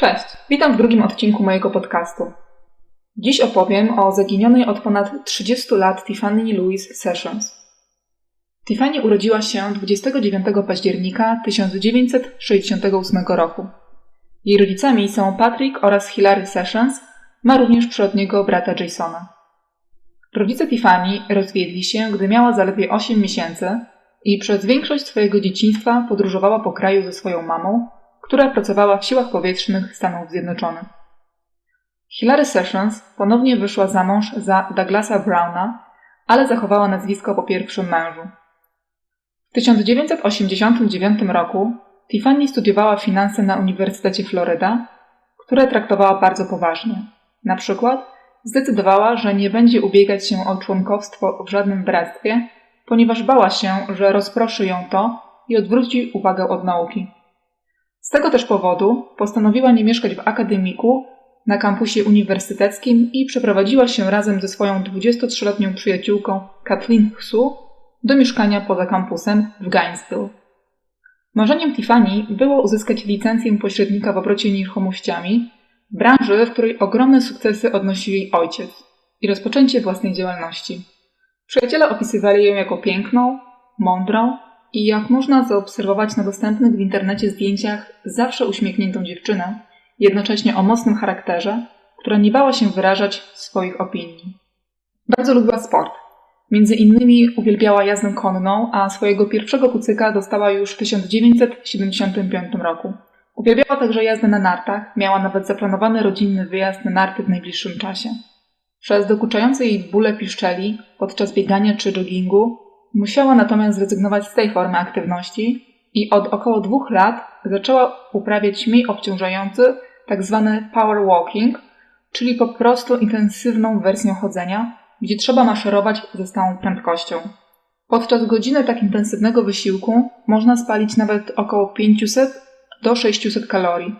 Cześć, witam w drugim odcinku mojego podcastu. Dziś opowiem o zaginionej od ponad 30 lat Tiffany Louise Sessions. Tiffany urodziła się 29 października 1968 roku. Jej rodzicami są Patrick oraz Hilary Sessions, ma również przyrodniego brata Jasona. Rodzice Tiffany rozwiedli się, gdy miała zaledwie 8 miesięcy i przez większość swojego dzieciństwa podróżowała po kraju ze swoją mamą, która pracowała w siłach powietrznych Stanów Zjednoczonych. Hilary Sessions ponownie wyszła za mąż za Douglasa Browna, ale zachowała nazwisko po pierwszym mężu. W 1989 roku Tiffany studiowała finanse na Uniwersytecie Floryda, które traktowała bardzo poważnie. Na przykład zdecydowała, że nie będzie ubiegać się o członkowstwo w żadnym bractwie, ponieważ bała się, że rozproszy ją to i odwróci uwagę od nauki. Z tego też powodu postanowiła nie mieszkać w akademiku na kampusie uniwersyteckim i przeprowadziła się razem ze swoją 23-letnią przyjaciółką Kathleen Hsu do mieszkania poza kampusem w Gainesville. Marzeniem Tiffany było uzyskać licencję pośrednika w obrocie nieruchomościami, branży, w której ogromne sukcesy odnosił jej ojciec i rozpoczęcie własnej działalności. Przyjaciele opisywali ją jako piękną, mądrą i jak można zaobserwować na dostępnych w internecie zdjęciach zawsze uśmiechniętą dziewczynę, jednocześnie o mocnym charakterze, która nie bała się wyrażać swoich opinii. Bardzo lubiła sport. Między innymi uwielbiała jazdę konną, a swojego pierwszego kucyka dostała już w 1975 roku. Uwielbiała także jazdę na nartach, miała nawet zaplanowany rodzinny wyjazd na narty w najbliższym czasie. Przez dokuczające jej bóle piszczeli podczas biegania czy joggingu musiała natomiast zrezygnować z tej formy aktywności i od około dwóch lat zaczęła uprawiać mniej obciążający tzw. Tak power walking, czyli po prostu intensywną wersję chodzenia, gdzie trzeba maszerować ze stałą prędkością. Podczas godziny tak intensywnego wysiłku można spalić nawet około 500 do 600 kalorii,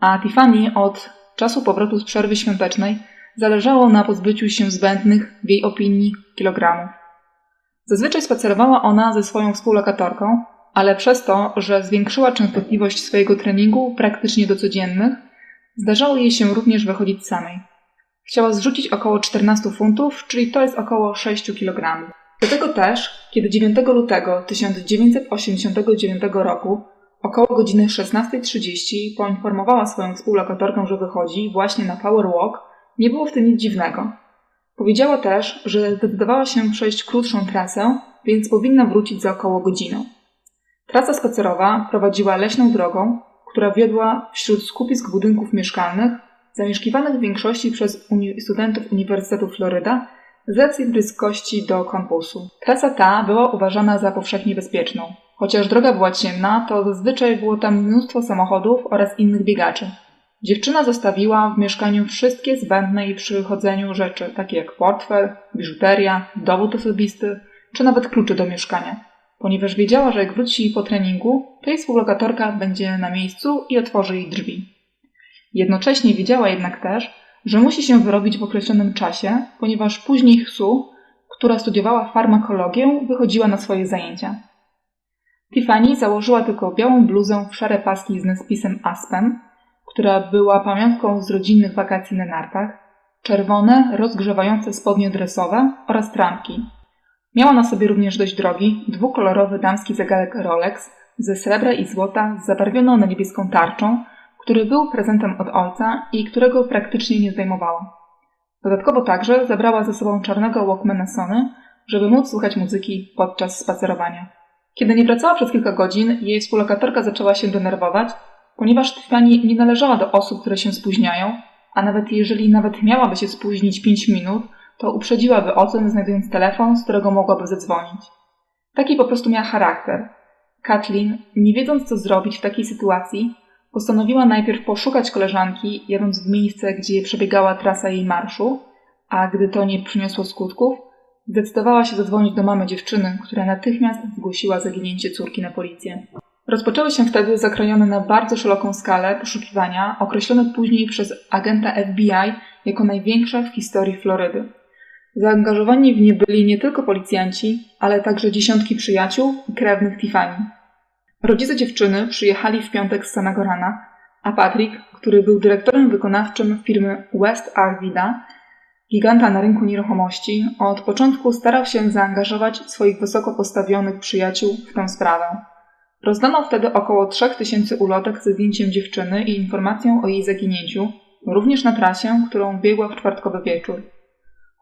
a Tiffany od czasu powrotu z przerwy świątecznej zależało na pozbyciu się zbędnych, w jej opinii, kilogramów. Zazwyczaj spacerowała ona ze swoją współlokatorką, ale przez to, że zwiększyła częstotliwość swojego treningu praktycznie do codziennych, zdarzało jej się również wychodzić samej. Chciała zrzucić około 14 funtów, czyli to jest około 6 kg. Do tego też, kiedy 9 lutego 1989 roku Około godziny 16.30 poinformowała swoją współlokatorkę, że wychodzi właśnie na Power Walk. Nie było w tym nic dziwnego. Powiedziała też, że zdecydowała się przejść krótszą trasę, więc powinna wrócić za około godzinę. Trasa spacerowa prowadziła leśną drogą, która wiodła wśród skupisk budynków mieszkalnych, zamieszkiwanych w większości przez uni studentów Uniwersytetu Floryda z racji bliskości do kampusu. Trasa ta była uważana za powszechnie bezpieczną. Chociaż droga była ciemna, to zazwyczaj było tam mnóstwo samochodów oraz innych biegaczy. Dziewczyna zostawiła w mieszkaniu wszystkie zbędne jej przy chodzeniu rzeczy, takie jak portfel, biżuteria, dowód osobisty, czy nawet klucze do mieszkania, ponieważ wiedziała, że jak wróci po treningu, to jej współlokatorka będzie na miejscu i otworzy jej drzwi. Jednocześnie wiedziała jednak też, że musi się wyrobić w określonym czasie, ponieważ później Hsu, która studiowała farmakologię, wychodziła na swoje zajęcia. Tiffany założyła tylko białą bluzę w szare paski z nadpisem Aspen, która była pamiątką z rodzinnych wakacji na nartach, czerwone, rozgrzewające spodnie dresowe oraz trampki. Miała na sobie również dość drogi, dwukolorowy damski zegarek Rolex ze srebra i złota zabarwioną na niebieską tarczą, który był prezentem od ojca i którego praktycznie nie zdejmowała. Dodatkowo także zabrała ze sobą czarnego Walkmana Sony, żeby móc słuchać muzyki podczas spacerowania. Kiedy nie wracała przez kilka godzin, jej współlokatorka zaczęła się denerwować, ponieważ Tiffany nie należała do osób, które się spóźniają, a nawet jeżeli nawet miałaby się spóźnić 5 minut, to uprzedziłaby o tym, znajdując telefon, z którego mogłaby zadzwonić. Taki po prostu miała charakter. Kathleen, nie wiedząc co zrobić w takiej sytuacji, postanowiła najpierw poszukać koleżanki, jadąc w miejsce, gdzie przebiegała trasa jej marszu, a gdy to nie przyniosło skutków, Zdecydowała się zadzwonić do mamy dziewczyny, która natychmiast zgłosiła zaginięcie córki na policję. Rozpoczęły się wtedy zakrojone na bardzo szeroką skalę poszukiwania, określone później przez agenta FBI jako największe w historii Florydy. Zaangażowani w nie byli nie tylko policjanci, ale także dziesiątki przyjaciół i krewnych Tiffany. Rodzice dziewczyny przyjechali w piątek z samego rana, a Patrick, który był dyrektorem wykonawczym firmy West Arvida, giganta na rynku nieruchomości, od początku starał się zaangażować swoich wysoko postawionych przyjaciół w tę sprawę. Rozdano wtedy około 3000 ulotek ze zdjęciem dziewczyny i informacją o jej zaginięciu, również na trasie, którą biegła w czwartkowy wieczór.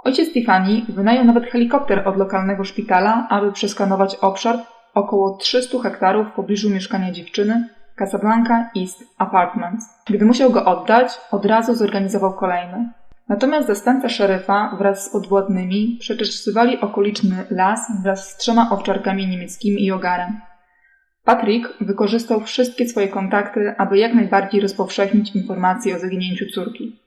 Ojciec Tiffany wynajął nawet helikopter od lokalnego szpitala, aby przeskanować obszar około 300 hektarów w pobliżu mieszkania dziewczyny Casablanca East Apartments. Gdy musiał go oddać, od razu zorganizował kolejny. Natomiast zastępca szeryfa wraz z podwładnymi przeczesywali okoliczny las wraz z trzema owczarkami niemieckimi i ogarem. Patrick wykorzystał wszystkie swoje kontakty, aby jak najbardziej rozpowszechnić informacje o zaginięciu córki.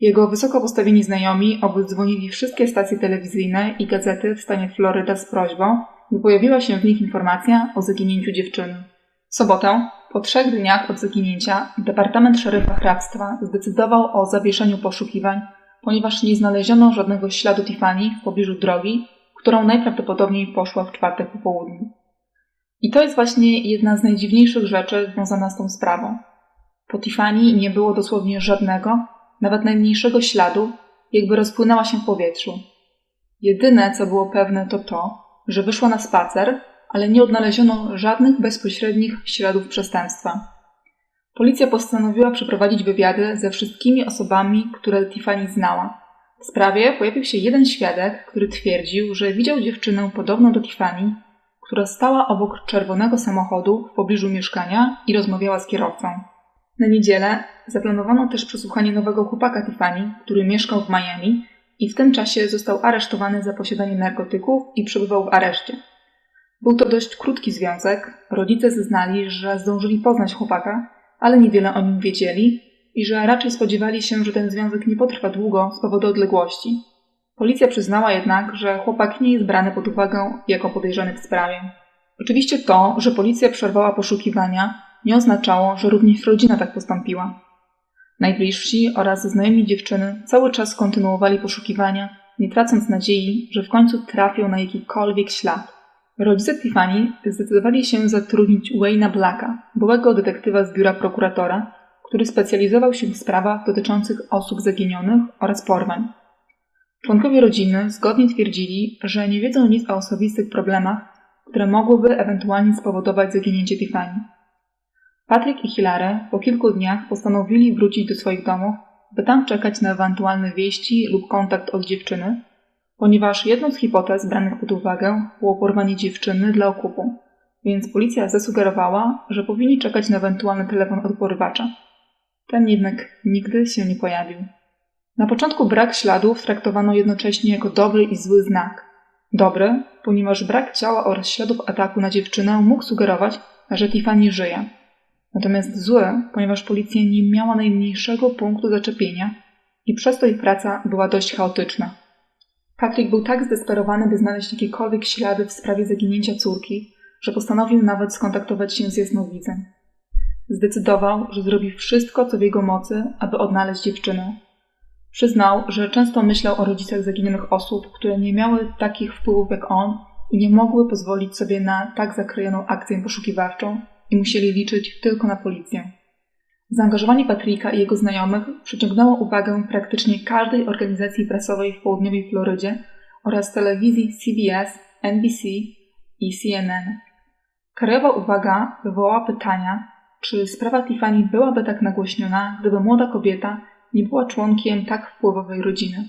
Jego wysoko postawieni znajomi obdzwonili wszystkie stacje telewizyjne i gazety w stanie Floryda z prośbą, by pojawiła się w nich informacja o zaginięciu dziewczyny. W sobotę, po trzech dniach od zaginięcia, Departament Szeryfa Hrabstwa zdecydował o zawieszeniu poszukiwań, ponieważ nie znaleziono żadnego śladu Tiffany w pobliżu drogi, którą najprawdopodobniej poszła w czwartek po południu. I to jest właśnie jedna z najdziwniejszych rzeczy związana z tą sprawą. Po Tiffany nie było dosłownie żadnego, nawet najmniejszego śladu, jakby rozpłynęła się w powietrzu. Jedyne, co było pewne, to to, że wyszła na spacer, ale nie odnaleziono żadnych bezpośrednich śladów przestępstwa. Policja postanowiła przeprowadzić wywiady ze wszystkimi osobami, które Tiffany znała. W sprawie pojawił się jeden świadek, który twierdził, że widział dziewczynę podobną do Tiffany, która stała obok czerwonego samochodu w pobliżu mieszkania i rozmawiała z kierowcą. Na niedzielę zaplanowano też przesłuchanie nowego chłopaka Tiffany, który mieszkał w Miami i w tym czasie został aresztowany za posiadanie narkotyków i przebywał w areszcie. Był to dość krótki związek. Rodzice zeznali, że zdążyli poznać chłopaka, ale niewiele o nim wiedzieli i że raczej spodziewali się, że ten związek nie potrwa długo z powodu odległości. Policja przyznała jednak, że chłopak nie jest brany pod uwagę jako podejrzany w sprawie. Oczywiście to, że policja przerwała poszukiwania, nie oznaczało, że również rodzina tak postąpiła. Najbliżsi oraz znajomi dziewczyny cały czas kontynuowali poszukiwania, nie tracąc nadziei, że w końcu trafią na jakikolwiek ślad. Rodzice Tiffany zdecydowali się zatrudnić Wayna Blacka, byłego detektywa z biura prokuratora, który specjalizował się w sprawach dotyczących osób zaginionych oraz porwań. Członkowie rodziny zgodnie twierdzili, że nie wiedzą nic o osobistych problemach, które mogłyby ewentualnie spowodować zaginięcie Tiffany. Patryk i Hilary po kilku dniach postanowili wrócić do swoich domów, by tam czekać na ewentualne wieści lub kontakt od dziewczyny, ponieważ jedną z hipotez branych pod uwagę było porwanie dziewczyny dla okupu, więc policja zasugerowała, że powinni czekać na ewentualny telefon od porywacza. Ten jednak nigdy się nie pojawił. Na początku brak śladów traktowano jednocześnie jako dobry i zły znak. Dobry, ponieważ brak ciała oraz śladów ataku na dziewczynę mógł sugerować, że Tiffany żyje. Natomiast zły, ponieważ policja nie miała najmniejszego punktu zaczepienia i przez to ich praca była dość chaotyczna. Patrick był tak zdesperowany, by znaleźć jakiekolwiek ślady w sprawie zaginięcia córki, że postanowił nawet skontaktować się z jasnowidzem. Zdecydował, że zrobi wszystko, co w jego mocy, aby odnaleźć dziewczynę. Przyznał, że często myślał o rodzicach zaginionych osób, które nie miały takich wpływów jak on i nie mogły pozwolić sobie na tak zakrojoną akcję poszukiwawczą i musieli liczyć tylko na policję. Zaangażowanie Patryka i jego znajomych przyciągnęło uwagę praktycznie każdej organizacji prasowej w południowej Florydzie oraz telewizji CBS, NBC i CNN. Krajowa uwaga wywołała pytania, czy sprawa Tiffany byłaby tak nagłośniona, gdyby młoda kobieta nie była członkiem tak wpływowej rodziny.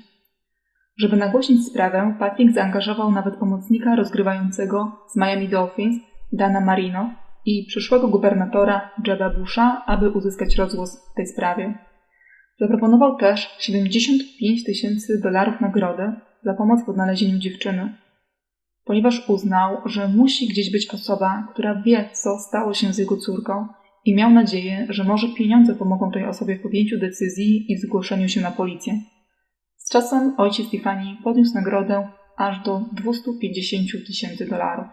Żeby nagłośnić sprawę, Patrick zaangażował nawet pomocnika rozgrywającego z Miami Dolphins, Dana Marino, i przyszłego gubernatora Jeba Busha, aby uzyskać rozgłos w tej sprawie. Zaproponował też 75 tysięcy dolarów nagrody za pomoc w odnalezieniu dziewczyny, ponieważ uznał, że musi gdzieś być osoba, która wie, co stało się z jego córką i miał nadzieję, że może pieniądze pomogą tej osobie w podjęciu decyzji i zgłoszeniu się na policję. Z czasem ojciec Tiffany podniósł nagrodę aż do 250 tysięcy dolarów.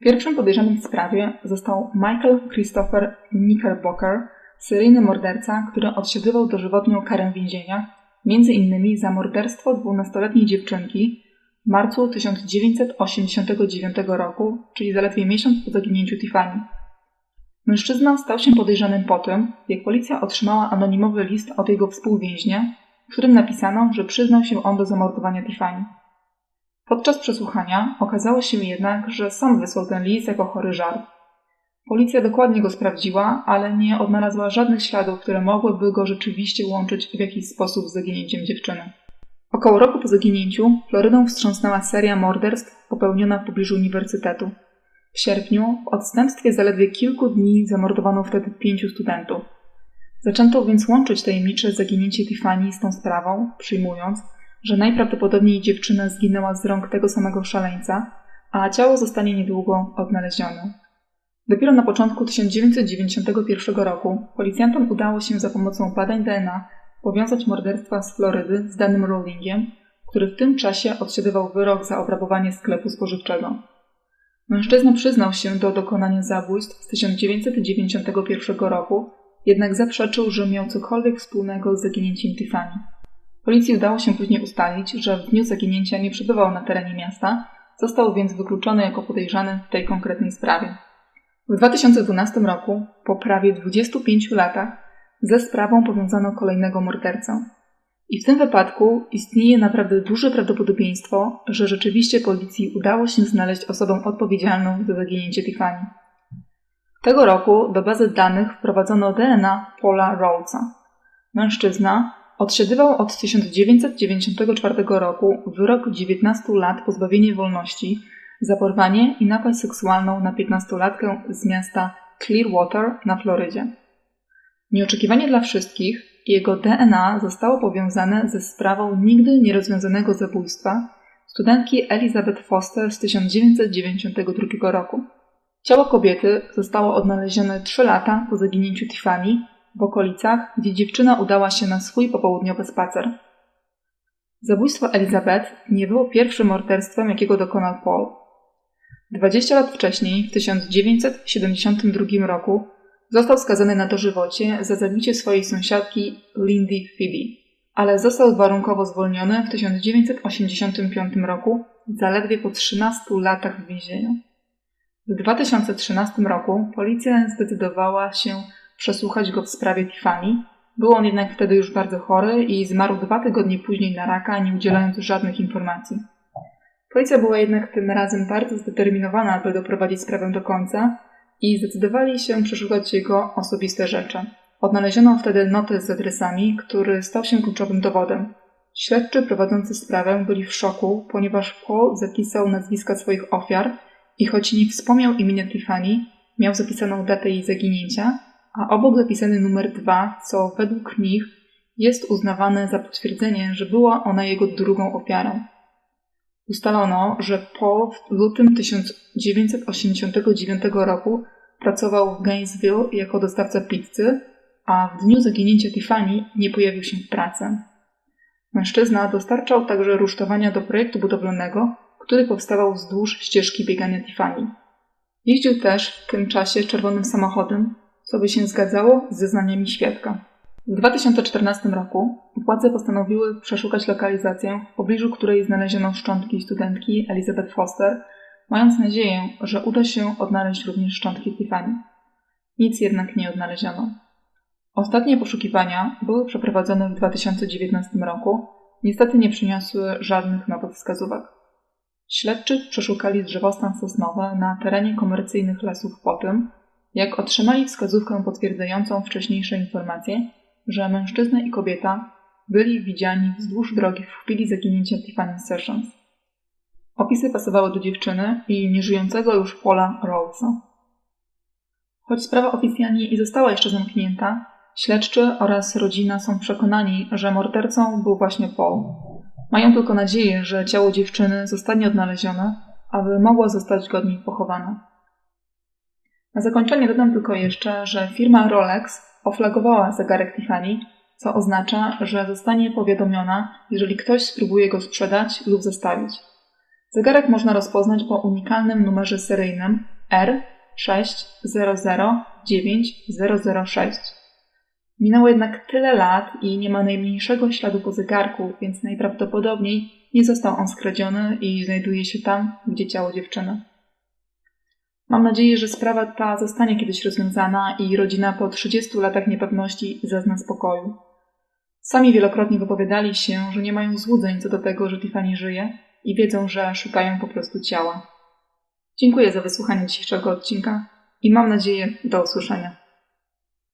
Pierwszym podejrzanym w sprawie został Michael Christopher Knickerbocker, seryjny morderca, który odsiadywał dożywotnią karę więzienia, między innymi za morderstwo dwunastoletniej dziewczynki w marcu 1989 roku, czyli zaledwie miesiąc po zaginięciu Tiffany. Mężczyzna stał się podejrzanym po tym, jak policja otrzymała anonimowy list od jego współwięźnia, w którym napisano, że przyznał się on do zamordowania Tiffany. Podczas przesłuchania okazało się jednak, że sam wysłał ten list jako chory żart. Policja dokładnie go sprawdziła, ale nie odnalazła żadnych śladów, które mogłyby go rzeczywiście łączyć w jakiś sposób z zaginięciem dziewczyny. Około roku po zaginięciu Florydą wstrząsnęła seria morderstw popełniona w pobliżu uniwersytetu. W sierpniu, w odstępstwie zaledwie kilku dni, zamordowano wtedy pięciu studentów. Zaczęto więc łączyć tajemnicze zaginięcie Tiffany z tą sprawą, przyjmując, że najprawdopodobniej dziewczyna zginęła z rąk tego samego szaleńca, a ciało zostanie niedługo odnalezione. Dopiero na początku 1991 roku policjantom udało się za pomocą badań DNA powiązać morderstwa z Florydy z danym Rowlingiem, który w tym czasie odsiadywał wyrok za obrabowanie sklepu spożywczego. Mężczyzna przyznał się do dokonania zabójstw z 1991 roku, jednak zaprzeczył, że miał cokolwiek wspólnego z zaginięciem Tiffany. Policji udało się później ustalić, że w dniu zaginięcia nie przebywał na terenie miasta, został więc wykluczony jako podejrzany w tej konkretnej sprawie. W 2012 roku, po prawie 25 latach, ze sprawą powiązano kolejnego mordercę. I w tym wypadku istnieje naprawdę duże prawdopodobieństwo, że rzeczywiście policji udało się znaleźć osobę odpowiedzialną za zaginięcie Tiffany. Tego roku do bazy danych wprowadzono DNA Paula Rhodesa. Mężczyzna odsiedywał od 1994 roku wyrok 19 lat pozbawienia wolności za porwanie i napaść seksualną na 15-latkę z miasta Clearwater na Florydzie. Nieoczekiwanie dla wszystkich, jego DNA zostało powiązane ze sprawą nigdy nierozwiązanego zabójstwa studentki Elizabeth Foster z 1992 roku. Ciało kobiety zostało odnalezione 3 lata po zaginięciu Tiffany w okolicach, gdzie dziewczyna udała się na swój popołudniowy spacer. Zabójstwo Elizabeth nie było pierwszym morderstwem, jakiego dokonał Paul. 20 lat wcześniej, w 1972 roku, został skazany na dożywocie za zabicie swojej sąsiadki Lindy Phoebe, ale został warunkowo zwolniony w 1985 roku, zaledwie po 13 latach w więzieniu. W 2013 roku policja zdecydowała się przesłuchać go w sprawie Tiffany. Był on jednak wtedy już bardzo chory i zmarł dwa tygodnie później na raka, nie udzielając żadnych informacji. Policja była jednak tym razem bardzo zdeterminowana, aby doprowadzić sprawę do końca i zdecydowali się przeszukać jego osobiste rzeczy. Odnaleziono wtedy notę z adresami, który stał się kluczowym dowodem. Śledczy prowadzący sprawę byli w szoku, ponieważ Paul zapisał nazwiska swoich ofiar i choć nie wspomniał imienia Tiffany, miał zapisaną datę jej zaginięcia, a obok zapisany numer dwa, co według nich jest uznawane za potwierdzenie, że była ona jego drugą ofiarą. Ustalono, że Paul w lutym 1989 roku pracował w Gainesville jako dostawca pizzy, a w dniu zaginięcia Tiffany nie pojawił się w pracy. Mężczyzna dostarczał także rusztowania do projektu budowlanego, który powstawał wzdłuż ścieżki biegania Tiffany. Jeździł też w tym czasie czerwonym samochodem, co by się zgadzało z zeznaniami świadka. W 2014 roku władze postanowiły przeszukać lokalizację, w pobliżu której znaleziono szczątki studentki Elizabeth Foster, mając nadzieję, że uda się odnaleźć również szczątki Tiffany. Nic jednak nie odnaleziono. Ostatnie poszukiwania były przeprowadzone w 2019 roku, niestety nie przyniosły żadnych nowych wskazówek. Śledczy przeszukali drzewostan sosnowe na terenie komercyjnych lasów po tym, jak otrzymali wskazówkę potwierdzającą wcześniejsze informacje, że mężczyzna i kobieta byli widziani wzdłuż drogi w chwili zaginięcia Tiffany Sessions. Opisy pasowały do dziewczyny i nieżyjącego już Paula Rawlesa. Choć sprawa oficjalnie nie została jeszcze zamknięta, śledczy oraz rodzina są przekonani, że mordercą był właśnie Paul. Mają tylko nadzieję, że ciało dziewczyny zostanie odnalezione, aby mogło zostać godnie pochowane. Na zakończenie dodam tylko jeszcze, że firma Rolex oflagowała zegarek Tiffany, co oznacza, że zostanie powiadomiona, jeżeli ktoś spróbuje go sprzedać lub zostawić. Zegarek można rozpoznać po unikalnym numerze seryjnym R600906. Minęło jednak tyle lat i nie ma najmniejszego śladu po zegarku, więc najprawdopodobniej nie został on skradziony i znajduje się tam, gdzie ciało dziewczyny. Mam nadzieję, że sprawa ta zostanie kiedyś rozwiązana i rodzina po 30 latach niepewności zazna spokoju. Sami wielokrotnie wypowiadali się, że nie mają złudzeń co do tego, że Tiffany żyje i wiedzą, że szukają po prostu ciała. Dziękuję za wysłuchanie dzisiejszego odcinka i mam nadzieję do usłyszenia.